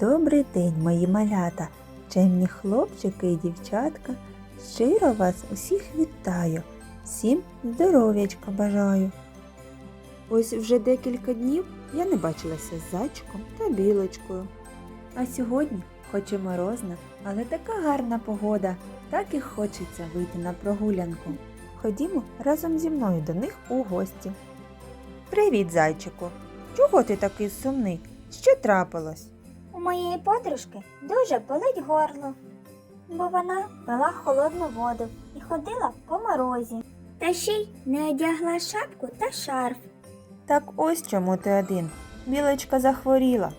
Добрий день, мої малята, чемні хлопчики і дівчатка. Щиро вас усіх вітаю, всім здоров'ячка бажаю. Ось вже декілька днів я не бачилася з зайчиком та білочкою. А сьогодні, хоч і морозна, але така гарна погода, так і хочеться вийти на прогулянку. Ходімо разом зі мною до них у гості. Привіт, зайчику! Чого ти такий сумний? Що трапилось? У моєї подружки дуже болить горло, бо вона пила холодну воду і ходила по морозі. Та ще й не одягла шапку та шарф. Так ось чому ти один. Білочка захворіла.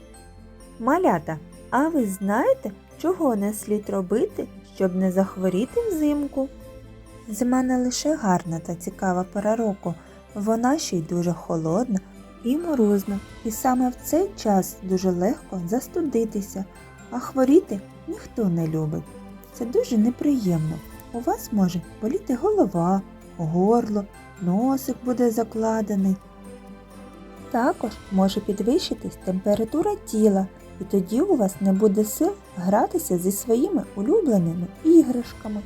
Малята, а ви знаєте, чого не слід робити, щоб не захворіти взимку? Зима не лише гарна та цікава пора року, вона ще й дуже холодна і морозна, і саме в цей час дуже легко застудитися, а хворіти ніхто не любить. Це дуже неприємно. У вас може боліти голова, горло, носик буде закладений. Також може підвищитись температура тіла, і тоді у вас не буде сил гратися зі своїми улюбленими іграшками.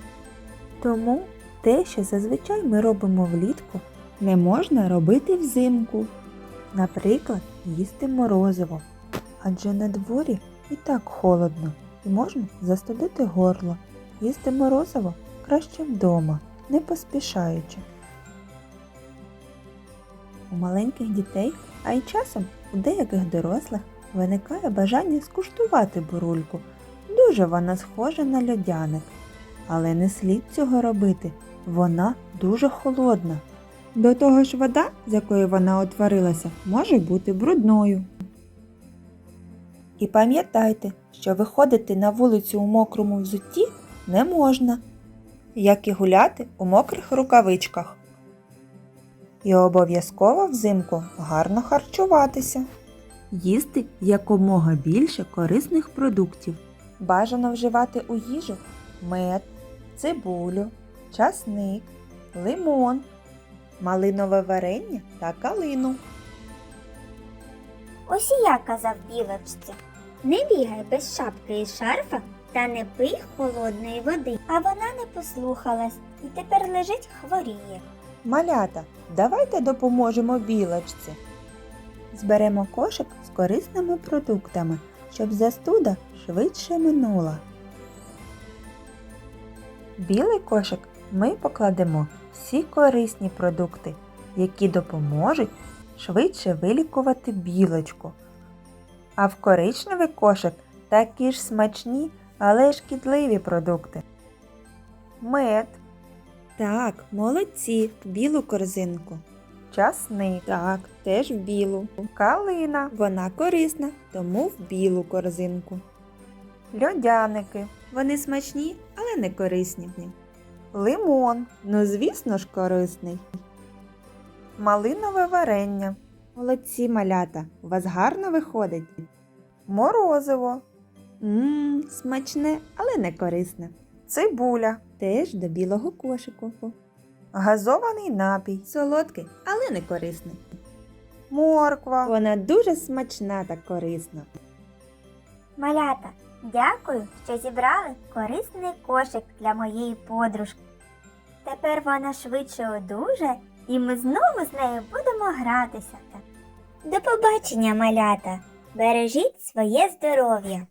Тому те, що зазвичай ми робимо влітку, не можна робити взимку. Наприклад, їсти морозиво, адже на дворі і так холодно і можна застудити горло. Їсти морозиво краще вдома, не поспішаючи. У маленьких дітей, а й часом у деяких дорослих виникає бажання скуштувати бурульку. Дуже вона схожа на льодяник. Але не слід цього робити. Вона дуже холодна. До того ж вода, з якої вона утворилася, може бути брудною. І пам'ятайте, що виходити на вулицю у мокрому взутті не можна, як і гуляти у мокрих рукавичках. І обов'язково взимку гарно харчуватися. Їсти якомога більше корисних продуктів. Бажано вживати у їжу мед, цибулю, часник, лимон, малинове варення та калину. Ось і я казав білочці. Не бігай без шапки і шарфа та не пий холодної води. А вона не послухалась і тепер лежить хворіє. Малята, давайте допоможемо білочці. Зберемо кошик з корисними продуктами, щоб застуда швидше минула. Білий кошик ми покладемо всі корисні продукти, які допоможуть швидше вилікувати білочку. А в коричневий кошик такі ж смачні, але шкідливі продукти. Мед, так, молодці, в білу корзинку. Часник. Так, теж в білу. Калина. Вона корисна, тому в білу корзинку. Льодяники. Вони смачні, але не корисні. Лимон. Ну, звісно ж, корисний. Малинове варення. Молодці малята. У вас гарно виходить. Морозиво. Мм, смачне, але не корисне. Цибуля теж до білого кошику. Газований напій, солодкий, але не корисний. Морква. Вона дуже смачна та корисна. Малята, дякую, що зібрали корисний кошик для моєї подружки. Тепер вона швидше одужає і ми знову з нею будемо гратися. До побачення, малята! Бережіть своє здоров'я!